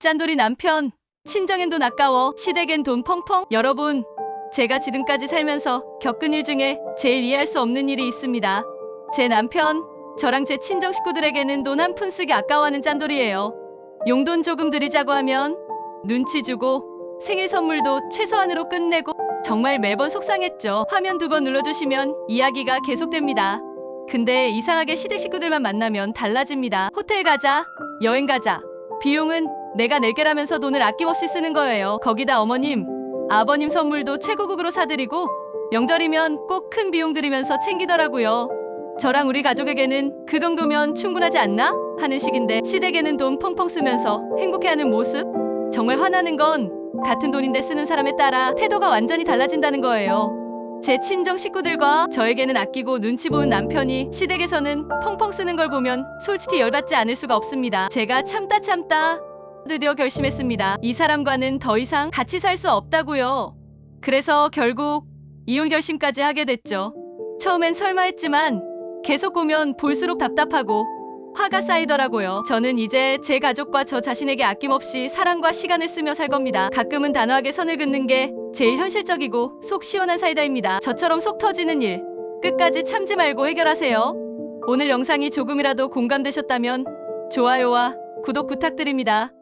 짠돌이 남편, 친정엔 돈 아까워, 시댁엔 돈 펑펑. 여러분, 제가 지금까지 살면서 겪은 일 중에 제일 이해할 수 없는 일이 있습니다. 제 남편, 저랑 제 친정 식구들에게는 돈 한 푼 쓰기 아까워하는 짠돌이에요. 용돈 조금 드리자고 하면 눈치 주고 생일 선물도 최소한으로 끝내고 정말 매번 속상했죠. 화면 두 번 눌러주시면 이야기가 계속됩니다. 근데 이상하게 시댁 식구들만 만나면 달라집니다. 호텔 가자, 여행 가자. 비용은 내가 낼게라면서 돈을 아낌없이 쓰는 거예요. 거기다 어머님, 아버님 선물도 최고급으로 사드리고 명절이면 꼭 큰 비용 들이면서 챙기더라고요. 저랑 우리 가족에게는 그 정도면 충분하지 않나? 하는 식인데 시댁에는 돈 펑펑 쓰면서 행복해하는 모습? 정말 화나는 건 같은 돈인데 쓰는 사람에 따라 태도가 완전히 달라진다는 거예요. 제 친정 식구들과 저에게는 아끼고 눈치 보는 남편이 시댁에서는 펑펑 쓰는 걸 보면 솔직히 열받지 않을 수가 없습니다. 제가 참다 참다 드디어 결심했습니다. 이 사람과는 더 이상 같이 살 수 없다고요. 그래서 결국 이혼 결심까지 하게 됐죠. 처음엔 설마 했지만 계속 보면 볼수록 답답하고 화가 쌓이더라고요. 저는 이제 제 가족과 저 자신에게 아낌없이 사랑과 시간을 쓰며 살 겁니다. 가끔은 단호하게 선을 긋는 게 제일 현실적이고 속 시원한 사이다입니다. 저처럼 속 터지는 일 끝까지 참지 말고 해결하세요. 오늘 영상이 조금이라도 공감되셨다면 좋아요와 구독 부탁드립니다.